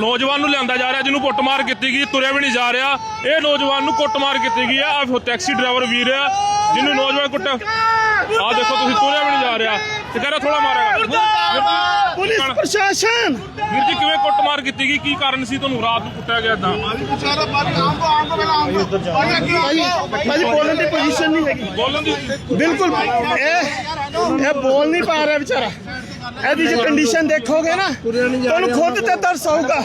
ਨੌਜਵਾਨ ਨੂੰ ਲਿਆਂਦਾ ਜਾ ਰਿਹਾ ਜਿਹਨੂੰ ਕੁੱਟਮਾਰ ਕੀਤੀ ਗਈ ਤੁਰਿਆ ਵੀ ਨਹੀਂ ਜਾ ਰਿਹਾ। ਇਹ ਨੌਜਵਾਨ ਨੂੰ ਕੁੱਟਮਾਰ ਕੀਤੀ ਗਈ ਆ। ਆਹ ਟੈਕਸੀ ਡਰਾਈਵਰ ਵੀਰ ਆ ਜਿਹਨੂੰ ਨੌਜਵਾਨ ਕੁੱਟ ਆ ਦੇਖੋ ਤੁਸੀਂ ਤੁਰਿਆ ਵੀ ਨਹੀਂ ਜਾ ਰਿਹਾ। ਤੇ ਕਹਿੰਦਾ ਥੋੜਾ ਮਾਰੇਗਾ ਪੁਲਿਸ ਪ੍ਰਸ਼ਾਸਨ! ਵੀਰ ਜੀ ਕਿਵੇਂ ਕੁੱਟਮਾਰ ਕੀਤੀ ਗਈ? ਕੀ ਕਾਰਨ ਸੀ ਤੁਹਾਨੂੰ ਰਾਤ ਨੂੰ ਕੁੱਟਿਆ ਗਿਆ ਇਦਾਂ ਭਾਈ ਭਾਈ ਬੋਲਣ ਦੀ ਪੋਜੀਸ਼ਨ ਨਹੀਂ ਹੈਗੀ। ਬੋਲਣ ਦੀ ਬਿਲਕੁਲ ਇਹ ਇਹ ਬੋਲ ਨਹੀਂ ਪਾ ਰਿਹਾ ਵਿਚਾਰਾ। ਇਹਦੀ ਜੇ ਕੰਡੀਸ਼ਨ ਦੇਖੋਗੇ ਨਾ ਤੁਹਾਨੂੰ ਖੁਦ ਤੇ ਤਰਸ ਆਊਗਾ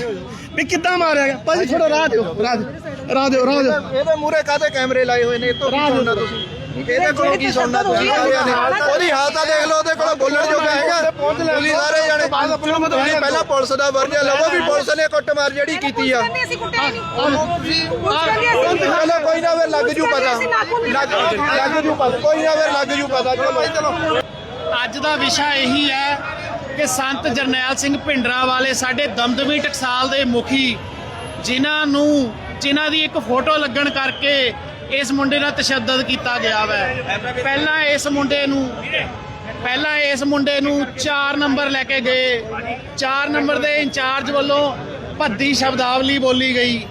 ਵੀ ਕਿੱਦਾਂ ਮਾਰਿਆ ਗਿਆ। ਭਾਜੀ ਥੋੜਾ ਰਾਹ ਦਿਓ ਰਾਹ ਦਿਓ ਰਾਹ ਦਿਓ ਰਾਹ ਦਿਓ। ਇਹਦੇ ਮੂਹਰੇ ਕਾਦੇ ਕੈਮਰੇ ਲਾਏ ਹੋਏ ਨੇ? ਇਹ ਤੋਂ ਕੀ ਸੁਣਨਾ ਤੁਸੀਂ? ਇਹਦੇ ਕੋਲ ਕੀ ਸੁਣਨਾ ਤੁਸੀਂ? ਉਹਦੀ ਹਾਲਤ ਦੇਖ ਲਓ ਉਹਦੇ ਕੋਲ ਬੋਲਣ ਜੋਗਾ ਹੈਗਾ। ਤੁਸੀਂ ਸਾਰੇ ਜਾਣੇ ਤੁਸੀਂ ਪਹਿਲਾਂ ਪੁਲਿਸ ਦਾ ਵਰਜਾ ਲਵੋ ਵੀ ਪੁਲਿਸ ਨੇ ਕੁੱਟਮਾਰ ਜਿਹੜੀ ਕੀਤੀ ਆ। ਚਲੋ ਕੋਈ ਨਾ ਫਿਰ ਲੱਗ ਜੂ ਪਤਾ। ਲੱਗ ਜੂ ਪਤਾ। ਕੋਈ ਨਾ ਫਿਰ ਲੱਗ ਜੂ ਪਤਾ। ਚਲੋ। ਚਲੋ ਅੱਜ ਦਾ ਵਿਸ਼ਾ ਇਹੀ ਹੈ ਕਿ ਸੰਤ ਜਰਨੈਲ ਸਿੰਘ ਭਿੰਡਰਾ ਵਾਲੇ ਸਾਡੇ ਦਮਦਮੀ ਟਕਸਾਲ ਦੇ ਮੁਖੀ, ਜਿਨ੍ਹਾਂ ਨੂੰ, ਜਿਨ੍ਹਾਂ ਦੀ ਇੱਕ ਫੋਟੋ ਲੱਗਣ ਕਰਕੇ ਇਸ ਮੁੰਡੇ ਨਾਲ ਤਸ਼ੱਦਦ ਕੀਤਾ ਗਿਆ ਵੈ। ਪਹਿਲਾਂ ਇਸ ਮੁੰਡੇ ਨੂੰ, ਪਹਿਲਾਂ ਇਸ ਮੁੰਡੇ ਨੂੰ 4 ਨੰਬਰ ਲੈ ਕੇ ਗਏ। 4 ਨੰਬਰ ਦੇ ਇੰਚਾਰਜ ਵੱਲੋਂ ਭੱਦੀ ਸ਼ਬਦਾਵਲੀ ਬੋਲੀ ਗਈ।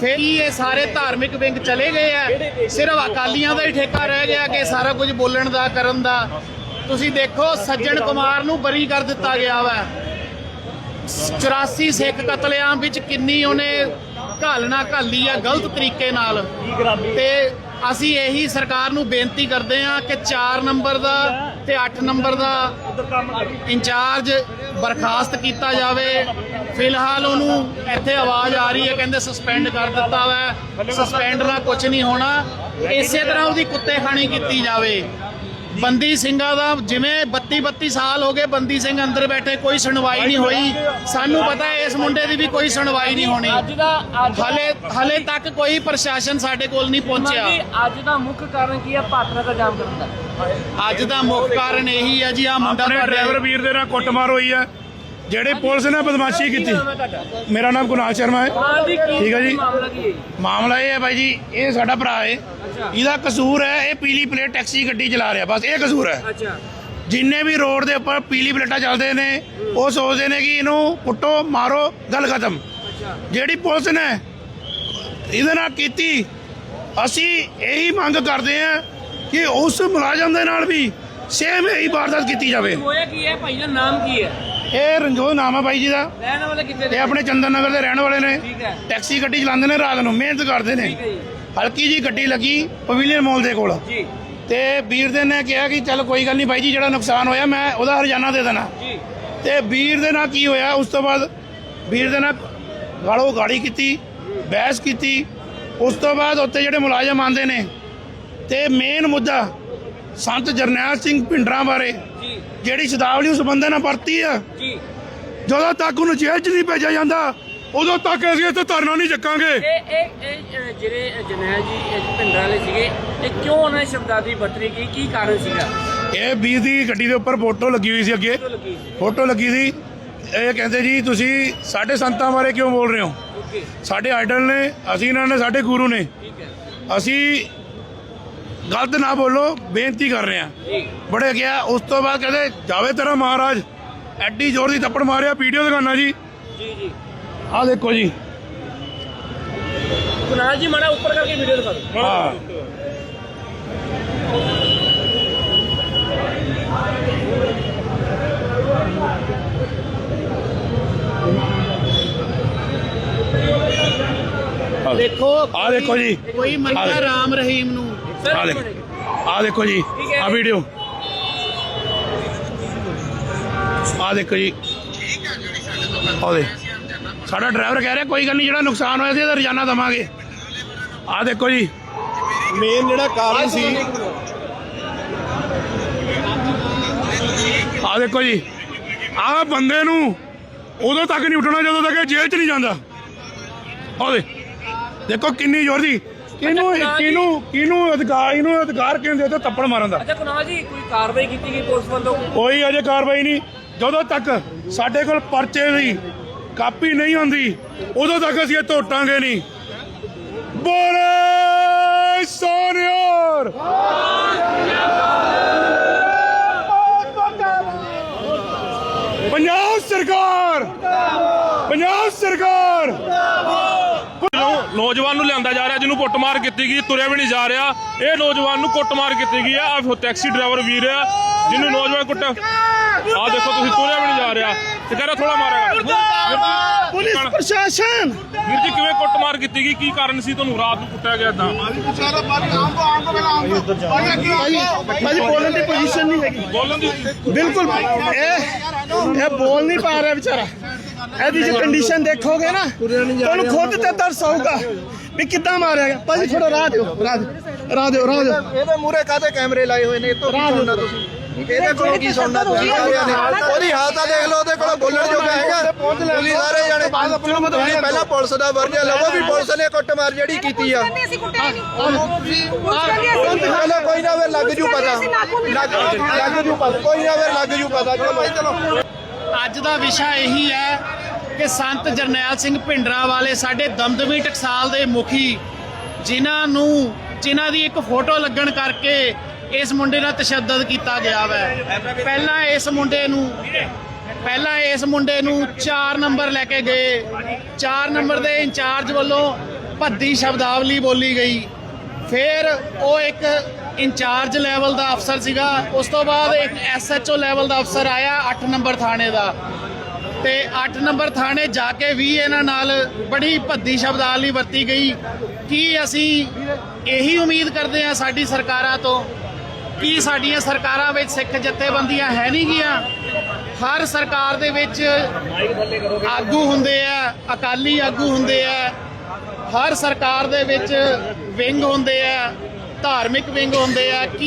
ਫਿਰ ਹੀ ਇਹ ਸਾਰੇ ਧਾਰਮਿਕ ਵਿੰਗ ਚਲੇ ਗਏ ਆ। ਸਿਰਫ ਅਕਾਲੀਆਂ ਦਾ ਹੀ ਠੇਕਾ ਰਹਿ ਗਿਆ ਕਿ ਸਾਰਾ ਕੁਝ ਬੋਲਣ ਦਾ, ਕਰਨ ਦਾ। ਤੁਸੀਂ ਦੇਖੋ, ਸੱਜਣ ਕੁਮਾਰ ਨੂੰ ਬਰੀ ਕਰ ਦਿੱਤਾ ਗਿਆ ਵਾ। 84 ਸਿੱਖ ਕਤਲੇਆਮ ਵਿੱਚ ਕਿੰਨੀ ਉਹਨੇ ਘਾਲਣਾ ਘਾਲੀ ਆ ਗਲਤ ਤਰੀਕੇ ਨਾਲ। ਤੇ ਅਸੀਂ ਇਹੀ ਸਰਕਾਰ ਨੂੰ ਬੇਨਤੀ ਕਰਦੇ ਆ ਕਿ 4 ਨੰਬਰ ਦਾ ਤੇ 8 ਨੰਬਰ ਦਾ ਇੰਚਾਰਜ ਬਰਖਾਸਤ ਕੀਤਾ ਜਾਵੇ। ਫਿਲਹਾਲ ਉਹਨੂੰ ਇੱਥੇ ਆਵਾਜ਼ ਆ ਰਹੀ ਹੈ, ਕਹਿੰਦੇ ਸਸਪੈਂਡ ਕਰ ਦਿੱਤਾ ਵਾ। ਸਸਪੈਂਡ ਨਾਲ ਕੁਝ ਨਹੀਂ ਹੋਣਾ। ਇਸੇ ਤਰ੍ਹਾਂ ਉਹਦੀ ਕੁੱਤੇ ਖਾਣੀ ਕੀਤੀ ਜਾਵੇ। ਬੰਦੀ ਸਿੰਘਾਂ ਦਾ ਜਿਵੇਂ 32 32 ਸਾਲ ਹੋ ਗਏ ਬੰਦੀ ਸਿੰਘ ਅੰਦਰ ਬੈਠੇ ਕੋਈ ਸੁਣਵਾਈ ਨਹੀਂ ਹੋਈ। ਸਾਨੂੰ ਪਤਾ ਹੈ ਇਸ ਮੁੰਡੇ ਦੀ ਵੀ ਕੋਈ ਸੁਣਵਾਈ ਨਹੀਂ ਹੋਣੀ। ਅੱਜ ਦਾ ਹਲੇ ਹਲੇ ਤੱਕ ਕੋਈ ਪ੍ਰਸ਼ਾਸਨ ਸਾਡੇ ਕੋਲ ਨਹੀਂ ਪਹੁੰਚਿਆ। ਅੱਜ ਦਾ ਮੁੱਖ ਕਾਰਨ ਕੀ ਹੈ? ਪਾਤਰਾ ਦਾ ਜਾਮ ਕਰਨ ਦਾ ਅੱਜ ਦਾ ਮੁੱਖ ਕਾਰਨ ਇਹੀ ਹੈ ਜੀ ਆ ਮੁੰਡਾ ਡਰਾਈਵਰ ਵੀਰ ਦੇ ਨਾਲ ਕੁੱਟਮਾਰ ਹੋਈ ਹੈ। ਜਿਹੜੇ ਪੁਲਿਸ ਨੇ ਬਦਮਾਸ਼ੀ ਕੀਤੀ। ਮੇਰਾ ਨਾਮ ਕੁਨਾਲ ਸ਼ਰਮਾ ਹੈ। ਠੀਕ ਹੈ ਜੀ। ਮਾਮਲਾ ਇਹ ਹੈ ਬਾਈ ਜੀ ਇਹ ਸਾਡਾ ਭਰਾ ਹੈ। ਇਹਦਾ ਕਸੂਰ ਹੈ ਇਹ ਪੀਲੀ ਪਲੇਟ ਟੈਕਸੀ ਗੱਡੀ ਚਲਾ ਰਿਹਾ। ਬਸ ਇਹ ਕਸੂਰ ਹੈ। ਜਿੰਨੇ ਵੀ ਰੋਡ ਦੇ ਉੱਪਰ ਪੀਲੀ ਪਲੇਟਾਂ ਚੱਲਦੇ ਨੇ ਉਹ ਸੋਚਦੇ ਨੇ ਕਿ ਇਹਨੂੰ ਕੁੱਟੋ ਮਾਰੋ ਗੱਲ ਖਤਮ। ਜਿਹੜੀ ਪੁਲਿਸ ਨੇ ਇਹਦੇ ਨਾਲ ਕੀਤੀ ਅਸੀਂ ਇਹੀ ਮੰਗ ਕਰਦੇ ਹਾਂ ਕਿ ਉਸ ਮੁਲਾਜ਼ਮ ਦੇ ਨਾਲ ਵੀ ਸੇਮ ਇਹੀ ਵਾਰਦਾਤ ਕੀਤੀ ਜਾਵੇ। ਹੋਇਆ ਕੀ ਹੈ? ਭਾਈ ਦਾ ਨਾਮ ਕੀ ਹੈ? ਇਹ ਰਣਜੋਤ ਨਾਮ ਹੈ ਬਾਈ ਜੀ ਦਾ। ਰਹਿਣ ਵਾਲੇ ਕਿੱਥੇ ਇਹ ਦੇ ਆਪਣੇ ਚੰਦਨ ਨਗਰ ਦੇ ਰਹਿਣ ਵਾਲੇ ਨੇ। ਠੀਕ ਹੈ। ਟੈਕਸੀ ਗੱਡੀ ਚਲਾਉਂਦੇ ਨੇ ਰਾਤ ਨੂੰ ਮਿਹਨਤ ਕਰਦੇ ਨੇ। ਠੀਕ ਹੈ ਜੀ। ਹਲਕੀ ਜੀ ਗੱਡੀ ਲੱਗੀ ਪਵੇਲੀਅਨ ਮਾਲ ਦੇ ਕੋਲ। ਜੀ। ਤੇ ਵੀਰ ਦੇ ਨੇ ਕਿਹਾ ਕਿ ਚੱਲ ਕੋਈ ਗੱਲ ਨਹੀਂ ਬਾਈ ਜੀ ਜਿਹੜਾ ਨੁਕਸਾਨ ਹੋਇਆ ਮੈਂ ਉਹਦਾ ਹਰਜਾਨਾ ਦੇ ਦੇਣਾ। ਜੀ। ਤੇ ਵੀਰ ਦੇ ਨਾਲ ਕੀ ਹੋਇਆ ਉਸ ਤੋਂ ਬਾਅਦ ਵੀਰ ਦੇ ਨਾਲ ਗਾੜੋ ਗਾੜੀ ਕੀਤੀ ਬਹਿਸ ਕੀਤੀ। ਉਸ ਤੋਂ ਬਾਅਦ ਉੱਤੇ ਜਿਹੜੇ ਮੁਲਾਜ਼ਮ ਆਂਦੇ ਨੇ ਤੇ ਮੇਨ ਮੁੱਦਾ ਸੰਤ ਜਰਨੈਲ ਸਿੰਘ ਭਿੰਡਰਾਂ ਬਾਰੇ ਜਿਹੜੀ ਸ਼ਬਦਾਵਲੀ ਉਸ ਬੰਦੇ ਨਾਲ ਵਰਤੀ ਆ। ਜੀ। ਜਦੋਂ ਤੱਕ ਉਹਨੂੰ ਜੇਲ੍ਹ 'ਚ ਨਹੀਂ ਭੇਜਿਆ ਜਾਂਦਾ ਉਦੋਂ ਤੱਕ ਅਸੀਂ ਇੱਥੇ ਧਰਨਾ ਨਹੀਂ ਚੱਕਾਂਗੇ। ਇਹ ਇਹ ਜਿਹੜੇ ਜਨੈਲ ਜੀ ਇਹ ਭਿੰਡਰਾਂ ਵਾਲੇ ਸੀਗੇ ਇਹ ਕਿਉਂ ਉਹਨਾਂ ਨੇ ਸ਼ਬਦਾਦੀ ਵਰਤਰੀ ਕੀ ਕੀ ਕਾਰਨ ਸੀਗਾ? ਇਹ ਵੀਰ ਦੀ ਗੱਡੀ ਦੇ ਉੱਪਰ ਫੋਟੋ ਲੱਗੀ ਹੋਈ ਸੀ ਅੱਗੇ। ਫੋਟੋ ਲੱਗੀ ਸੀ। ਇਹ ਕਹਿੰਦੇ ਜੀ ਤੁਸੀਂ ਸਾਡੇ ਸੰਤਾਂ ਬਾਰੇ ਕਿਉਂ ਬੋਲ ਰਹੇ ਹੋ? ਸਾਡੇ ਆਈਡਲ ਨੇ ਅਸੀਂ ਇਹਨਾਂ ਨੇ ਸਾਡੇ ਗੁਰੂ ਨੇ। ਅਸੀਂ ਗਲਤ ਨਾ ਬੋਲੋ ਬੇਨਤੀ ਕਰ ਰਹੇ ਜੀ ਬੜੇ ਗਿਆ ਉਸ ਤੋਂ ਬਾਅਦ ਕਹਿੰਦੇ ਜਾਵੇ ਤੇਰਾ ਮਹਾਰਾਜ। ਐਡੀ ਜ਼ੋਰ ਦੀ ਥੱਪੜ ਮਾਰਿਆ ਵੀਡੀਓ ਦਿਖਾਣਾ ਜੀ। ਜੀ ਜੀ। ਆਹ ਦੇਖੋ ਜੀ। ਕੁਨਾਲ ਜੀ ਮਾੜਾ ਉੱਪਰ ਕਰਕੇ ਵੀਡੀਓ ਦਿਖਾ ਦਿਓ। ਹਾਂ। ਦੇਖੋ ਆਹ ਦੇਖੋ ਜੀ। ਕੋਈ ਆਹ ਮੰਨਦਾ। ਰਾਮ ਰਹੀਮ ਨੂੰ। ਆਹ ਦੇਖੋ ਆਹ ਦੇਖੋ ਜੀ ਆਹ ਵੀਡੀਓ ਆਹ ਦੇਖੋ ਜੀ। ਆਹ ਦੇ ਸਾਡਾ ਡਰਾਈਵਰ ਕਹਿ ਰਿਹਾ ਕੋਈ ਗੱਲ ਨਹੀਂ ਜਿਹੜਾ ਨੁਕਸਾਨ ਹੋਇਆ ਸੀ ਇਹਦਾ ਰਜਾਨਾ ਦਵਾਂਗੇ। ਆਹ ਦੇਖੋ ਜੀ। ਮੇਨ ਜਿਹੜਾ ਕਾਰਨ ਸੀ ਆਹ ਦੇਖੋ ਜੀ। ਆਹ ਬੰਦੇ ਨੂੰ ਉਦੋਂ ਤੱਕ ਨਹੀਂ ਉੱਠਣਾ ਜਦੋਂ ਤੱਕ ਇਹ ਜੇਲ੍ਹ 'ਚ ਨਹੀਂ ਜਾਂਦਾ। ਆਹ ਦੇ ਦੇਖੋ ਕਿੰਨੀ ਜ਼ੋਰ ਦੀ। ਕਿਹਨੂੰ ਕਿਹਨੂੰ ਕਿਹਨੂੰ ਅਧਿਕਾਰ ਇਹਨੂੰ ਅਧਿਕਾਰ ਕਿਹਨੂੰ ਦਿੱਤਾ ਥੱਪੜ ਮਾਰਨ ਦਾ? ਅੱਛਾ ਕੁਨਾਲ ਜੀ ਕੋਈ ਕਾਰਵਾਈ ਕੀਤੀ ਗਈ ਪੁਲਿਸ ਵੱਲੋਂ? ਕੋਈ ਅਜੇ ਕਾਰਵਾਈ ਨਹੀਂ। ਜਦੋਂ ਤੱਕ ਸਾਡੇ ਕੋਲ ਪਰਚੇ ਦੀ ਕਾਪੀ ਨਹੀਂ ਹੁੰਦੀ ਉਦੋਂ ਤੱਕ ਅਸੀਂ ਇਹ ਟੋਟਾਂਗੇ ਨਹੀਂ। ਬੋਲੇ ਸੋਨਿਆਰ ਪੰਜਾਬ ਸਰਕਾਰ! ਪੰਜਾਬ ਸਰਕਾਰ! ਨੌਜਵਾਨ ਨੂੰ ਲਿਆਂਦਾ ਜਾ ਰਿਹਾ ਜਿਹਨੂੰ ਕੁੱਟਮਾਰ ਕੀਤੀ ਗਈ ਤੁਰਿਆ ਵੀ ਨਹੀਂ ਜਾ ਰਿਹਾ। ਇਹ ਨੌਜਵਾਨ ਨੂੰ ਕੁੱਟਮਾਰ ਕੀਤੀ ਗਈ ਆ। ਆਹ ਟੈਕਸੀ ਡਰਾਈਵਰ ਵੀਰ ਆ ਜਿਹਨੂੰ ਨੌਜਵਾਨ ਕੁੱਟ ਆ ਦੇਖੋ ਤੁਸੀਂ ਤੁਰਿਆ ਵੀ ਨਹੀਂ ਜਾ ਰਿਹਾ। ਤੇ ਕਹਿੰਦਾ ਥੋੜਾ ਮਾਰੇਗਾ ਪੁਲਿਸ ਪ੍ਰਸ਼ਾਸਨ! ਵੀਰ ਜੀ ਕਿਵੇਂ ਕੁੱਟਮਾਰ ਕੀਤੀ ਗਈ? ਕੀ ਕਾਰਨ ਸੀ ਤੁਹਾਨੂੰ ਰਾਤ ਨੂੰ ਕੁੱਟਿਆ ਗਿਆ ਇਦਾਂ ਭਾਈ ਭਾਈ ਬੋਲਣ ਦੀ ਪੋਜੀਸ਼ਨ ਨਹੀਂ ਹੈਗੀ। ਬੋਲਣ ਦੀ ਬਿਲਕੁਲ ਇਹ ਇਹ ਬੋਲ ਨਹੀਂ ਪਾ ਰਿਹਾ ਵਿਚਾਰਾ। ਇਹਦੀ ਜੇ ਕੰਡੀਸ਼ਨ ਦੇਖੋਗੇ ਨਾ ਤੁਹਾਨੂੰ ਖੁਦ ਤੇ ਤਰਸ ਆਊਗਾ ਵੀ ਕਿੱਦਾਂ ਮਾਰਿਆ ਗਿਆ। ਭਾਜੀ ਥੋੜਾ ਰਾਹ ਦਿਓ ਰਾਹ ਦਿਓ ਰਾਹ ਦਿਓ ਰਾਹ ਦਿਓ। ਇਹਦੇ ਮੂਰੇ ਕਾਦੇ ਕੈਮਰੇ ਲਾਏ ਹੋਏ ਨੇ? ਇਹ ਤੋਂ ਕੀ ਸੁਣਨਾ ਤੁਸੀਂ? ਇਹਦੇ ਕੋਲੋਂ ਕੀ ਸੁਣਨਾ ਤੁਸੀਂ? ਸਾਰਿਆਂ ਨੇ। ਉਹਦੀ ਹਾਲਤ ਆ ਦੇਖ ਲਓ ਉਹਦੇ ਕੋਲ ਬੋਲਣ ਜੋਗਾ ਹੈਗਾ। ਤੁਸੀਂ ਸਾਰੇ ਜਾਣੇ ਤੁਸੀਂ ਪਹਿਲਾਂ ਪੁਲਿਸ ਦਾ ਵਰਜਾ ਲਵੋ ਵੀ ਪੁਲਿਸ ਨੇ ਕੁੱਟਮਾਰ ਜਿਹੜੀ ਕੀਤੀ ਆ। ਚਲੋ ਕੋਈ ਨਾ ਫਿਰ ਲੱਗ ਜੂ ਪਤਾ। ਲੱਗ ਲੱਗ ਜੂ ਪਤਾ। ਕੋਈ ਨਾ ਫਿਰ ਲੱਗ ਜੂ ਪਤਾ। ਚਲੋ ਚਲੋ। ਅੱਜ ਦਾ ਵਿਸ਼ਾ ਇਹੀ ਹੈ ਕਿ ਸੰਤ ਜਰਨੈਲ ਸਿੰਘ ਭਿੰਡਰਾ ਵਾਲੇ ਸਾਡੇ ਦਮਦਮੀ ਟਕਸਾਲ ਦੇ ਮੁਖੀ, ਜਿਨ੍ਹਾਂ ਨੂੰ, ਜਿਨ੍ਹਾਂ ਦੀ ਇੱਕ ਫੋਟੋ ਲੱਗਣ ਕਰਕੇ ਇਸ ਮੁੰਡੇ ਨਾਲ ਤਸ਼ੱਦਦ ਕੀਤਾ ਗਿਆ ਵੈ। ਪਹਿਲਾਂ ਇਸ ਮੁੰਡੇ ਨੂੰ, ਪਹਿਲਾਂ ਇਸ ਮੁੰਡੇ ਨੂੰ 4 ਨੰਬਰ ਲੈ ਕੇ ਗਏ। 4 ਨੰਬਰ ਦੇ ਇੰਚਾਰਜ ਵੱਲੋਂ ਭੱਦੀ ਸ਼ਬਦਾਵਲੀ ਬੋਲੀ ਗਈ। ਫਿਰ ਉਹ ਇੱਕ ਇੰਚਾਰਜ ਲੈਵਲ ਦਾ ਅਫਸਰ ਸੀਗਾ। ਉਸ ਤੋਂ ਬਾਅਦ ਇੱਕ ਐਸਐਚਓ ਲੈਵਲ ਦਾ ਅਫਸਰ ਆਇਆ 8 ਨੰਬਰ ਥਾਣੇ ਦਾ। ਤੇ 8 ਨੰਬਰ ਥਾਣੇ ਜਾ ਕੇ ਵੀ ਇਹਨਾਂ ਨਾਲ ਬੜੀ ਭੱਦੀ ਸ਼ਬਦਾਵਲੀ ਵਰਤੀ ਗਈ। ਕੀ ਅਸੀਂ ਇਹੀ ਉਮੀਦ ਕਰਦੇ ਹਾਂ ਸਾਡੀ ਸਰਕਾਰਾਂ ਤੋਂ ਕਿ ਸਾਡੀਆਂ ਸਰਕਾਰਾਂ ਵਿੱਚ ਸਿੱਖ ਜਥੇਬੰਦੀਆਂ ਹੈ ਨਹੀਂ ਗੀਆਂ? ਹਰ ਸਰਕਾਰ ਦੇ ਵਿੱਚ ਆਗੂ ਹੁੰਦੇ ਆ, ਅਕਾਲੀ ਆਗੂ ਹੁੰਦੇ ਆ। ਹਰ ਸਰਕਾਰ ਦੇ ਵਿੱਚ ਵਿੰਗ ਹੁੰਦੇ ਆ। ਧਾਰਮਿਕ ਵਿੰਗ ਹੁੰਦੇ ਆ ਕੀ